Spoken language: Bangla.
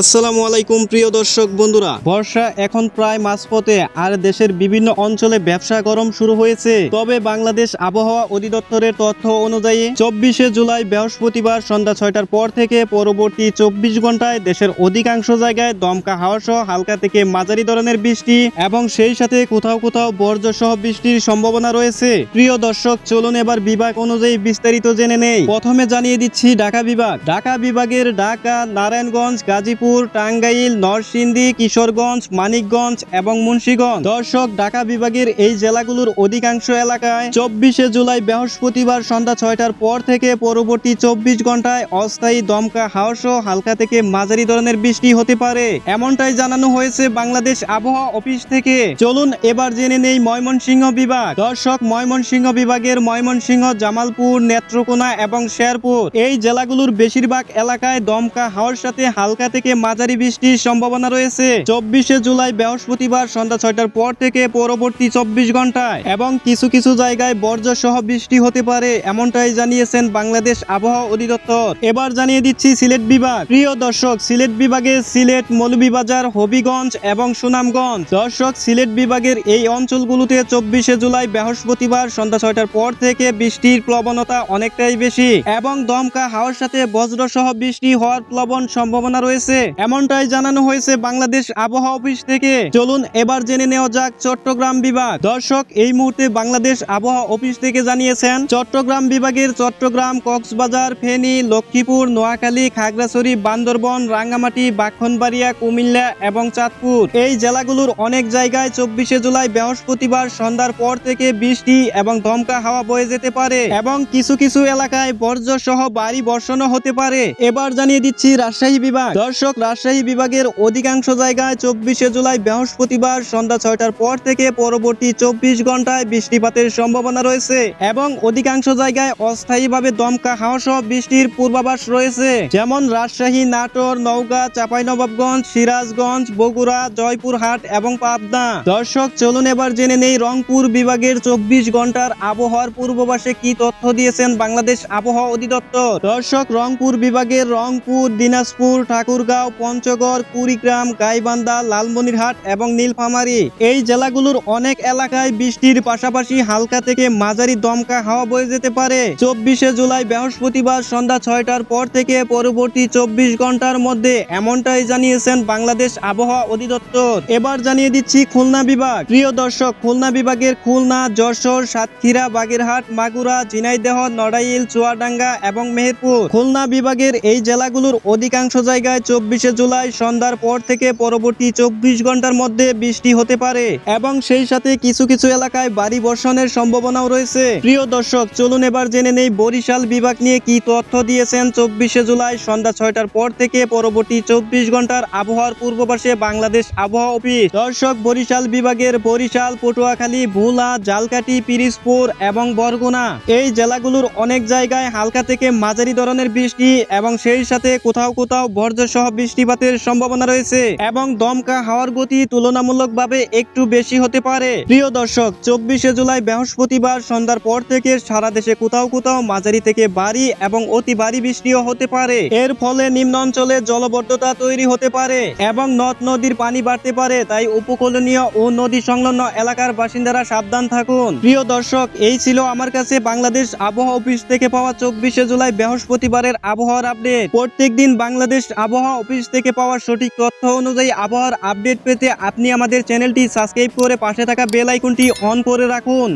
আসসালামু আলাইকুম, প্রিয় দর্শক বন্ধুরা। বর্ষা এখন প্রায় মাঝপথে, আর দেশের বিভিন্ন অঞ্চলে ব্যবসা গরম শুরু হয়েছে। তবে বাংলাদেশ আবহাওয়া অধিদপ্তরের তথ্য অনুযায়ী, চব্বিশে জুলাই বৃহস্পতিবার সন্ধ্যা ছয়টার পর থেকে পরবর্তী চব্বিশ ঘন্টায় দেশের অধিকাংশ জায়গায় দমকা হাওয়া সহ হালকা থেকে মাঝারি ধরনের বৃষ্টি এবং সেই সাথে কোথাও কোথাও বর্জ্য সহ বৃষ্টির সম্ভাবনা রয়েছে। প্রিয় দর্শক, চলুন এবার বিভাগ অনুযায়ী বিস্তারিত জেনে নেই। প্রথমে জানিয়ে দিচ্ছি ঢাকা বিভাগ। ঢাকা বিভাগের ঢাকা, নারায়ণগঞ্জ, গাজীপুর টাঙ্গাইল, নরসিংদী, কিশোরগঞ্জ, মানিকগঞ্জ এবং মুন্সিগঞ্জ। দর্শক, ঢাকা বিভাগের এই জেলাগুলোর অধিকাংশ এলাকায় চব্বিশে জুলাই বৃহস্পতিবার সন্ধ্যা ছয়টার পর থেকে পরবর্তী চব্বিশ ঘন্টায় অস্থায়ী দমকা হাওয়া সহ হালকা থেকে মাঝারি ধরনের বৃষ্টি হতে পারে। এমনটাই জানানো হয়েছে বাংলাদেশ আবহাওয়া অফিস থেকে। চলুন এবার জেনে নেই ময়মনসিংহ বিভাগ। দর্শক, ময়মনসিংহ বিভাগের ময়মনসিংহ, জামালপুর, নেত্রকোনা এবং শেরপুর। এই জেলাগুলোর বেশিরভাগ এলাকায় দমকা হাওয়ার সাথে হালকা থেকে মাঝারি বৃষ্টির সম্ভাবনা রয়েছে। চব্বিশে জুলাই বৃহস্পতিবার সন্ধ্যা ছয়টার পর থেকে পরবর্তী চব্বিশ ঘন্টায় এবং কিছু কিছু জায়গায় বর্জ্য সহ বৃষ্টি হতে পারে, এমনটাই জানিয়েছেন বাংলাদেশ আবহাওয়া অধিদপ্তর। এবার জানিয়ে দিচ্ছি সিলেট বিভাগ। প্রিয় দর্শক, সিলেট বিভাগে সিলেট, মৌলভীবাজার, হবিগঞ্জ এবং সুনামগঞ্জ। দর্শক, সিলেট বিভাগের এই অঞ্চলগুলোতে চব্বিশে জুলাই বৃহস্পতিবার সন্ধ্যা ছয়টার পর থেকে বৃষ্টির প্লবনতা অনেকটাই বেশি এবং দমকা হাওয়ার সাথে বজ্র সহ বৃষ্টি হওয়ার প্লবন সম্ভাবনা রয়েছে। এমনটাই জানানো হয়েছে বাংলাদেশ আবহাওয়া অফিস থেকে। চলুন এবার জেনে নেওয়া যাক চট্টগ্রাম বিভাগ। দর্শক, এই মুহূর্তে বাংলাদেশ আবহাওয়া অফিস থেকে জানিয়েছেন, চট্টগ্রাম বিভাগের চট্টগ্রাম, কক্সবাজার, ফেনী, লক্ষ্মীপুর, নোয়াখালী, খাগড়াছড়ি, বান্দরবন, রাঙ্গামাটি, বাক্ষণবাড়িয়া, কুমিল্লা এবং চাঁদপুর। এই জেলাগুলোর অনেক জায়গায় চব্বিশে জুলাই বৃহস্পতিবার সন্ধ্যার পর থেকে বৃষ্টি এবং দমকা হাওয়া বয়ে যেতে পারে এবং কিছু কিছু এলাকায় বর্জ্য সহ বাড়ি বর্ষণও হতে পারে। এবার জানিয়ে দিচ্ছি রাজশাহী বিভাগ। দর্শক রাজশাহী বিভাগের অধিকাংশ জায়গায় চব্বিশে জুলাই বৃহস্পতিবার সন্ধ্যা ছয়টার পর থেকে পরবর্তী চব্বিশ ঘন্টায় বৃষ্টিপাতের সম্ভাবনা রয়েছে এবং অধিকাংশ জায়গায় অস্থায়ীভাবে দমকা হাওয়া সহ বৃষ্টির পূর্বাভাস রয়েছে। যেমন রাজশাহী, নাটোর, নওগাঁ, চাঁপাইনবাবগঞ্জ, সিরাজগঞ্জ, বগুড়া, জয়পুরহাট এবং পাবনা। দর্শক, চলুন এবার জেনে নেই রংপুর বিভাগের চব্বিশ ঘণ্টার আবহাওয়ার পূর্বাভাসে কি তথ্য দিয়েছেন বাংলাদেশ আবহাওয়া অধিদপ্তর। দর্শক, রংপুর বিভাগের রংপুর, দিনাজপুর, ঠাকুরগাঁও পঞ্চগড়, কুড়িগ্রাম, গাইবান্ধা, লালমনিরহাট এবং নীলফামারী। এই জেলাগুলোর অনেক এলাকায় বৃষ্টির পাশাপাশি হালকা থেকে মাঝারি দমকা হাওয়া বয়ে যেতে পারে। চব্বিশে জুলাই বৃহস্পতিবার সন্ধ্যা ছয়টার পর থেকে পরবর্তী চব্বিশ ঘণ্টার মধ্যে এমনটাই জানিয়েছেন বাংলাদেশ আবহাওয়া অধিদপ্তর। এবার জানিয়ে দিচ্ছি খুলনা বিভাগ। প্রিয় দর্শক, খুলনা বিভাগের খুলনা, যশোর, সাতক্ষীরা, বাগেরহাট, মাগুরা, ঝিনাইদহ, নড়াইল, চুয়াডাঙ্গা এবং মেহেরপুর। খুলনা বিভাগের এই জেলাগুলোর অধিকাংশ জায়গায় চব্বিশে জুলাই সন্ধ্যার পর থেকে পরবর্তী চব্বিশ ঘণ্টার মধ্যে বৃষ্টি হতে পারে এবং সেই সাথে কিছু কিছু এলাকায় বাড়ি বর্ষণের সম্ভাবনাও রয়েছে। প্রিয় দর্শক, চলুন এবার জেনে নেই বরিশাল বিভাগ নিয়ে কি তথ্য দিয়েছেন চব্বিশে জুলাই সন্ধ্যা ছয়টার পর থেকে পরবর্তী চব্বিশ ঘণ্টার আবহাওয়ার পূর্বাভাসে বাংলাদেশ আবহাওয়া অফিস। দর্শক, বরিশাল বিভাগের বরিশাল, পটুয়াখালী, ভোলা জালকাটি পিরিজপুর এবং বরগুনা। এই জেলাগুলোর অনেক জায়গায় হালকা থেকে মাঝারি ধরনের বৃষ্টি এবং সেই সাথে কোথাও কোথাও বর্জ্য সহ বৃষ্টিপাতের সম্ভাবনা রয়েছে এবং দমকা হাওয়ার গতি তুলনামূলকভাবে একটু বেশি হতে পারে। প্রিয় দর্শক, চব্বিশে জুলাই বৃহস্পতিবার সন্ধ্যার পর থেকে সারা দেশে কোথাও কোথাও মাঝারি থেকে ভারী এবং অতি ভারী বৃষ্টিও হতে পারে। এর ফলে নিম্ন অঞ্চলে জলবদ্ধতা তৈরি হতে পারে এবং নদ নদীর পানি বাড়তে পারে, তাই উপকূলনীয় ও নদী সংলগ্ন এলাকার বাসিন্দারা সাবধান থাকুন। প্রিয় দর্শক, এই ছিল আমার কাছে বাংলাদেশ আবহাওয়া অফিস থেকে পাওয়া চব্বিশে জুলাই বৃহস্পতিবারের আবহাওয়ার আপডেট। প্রত্যেকদিন বাংলাদেশ আবহাওয়া অফিস থেকে পাওয়া সঠিক তথ্য অনুযায়ী আবহাওয়ার আপডেট পেতে আপনি আমাদের চ্যানেলটি সাবস্ক্রাইব করে পাশে থাকা বেল আইকনটি অন করে রাখুন।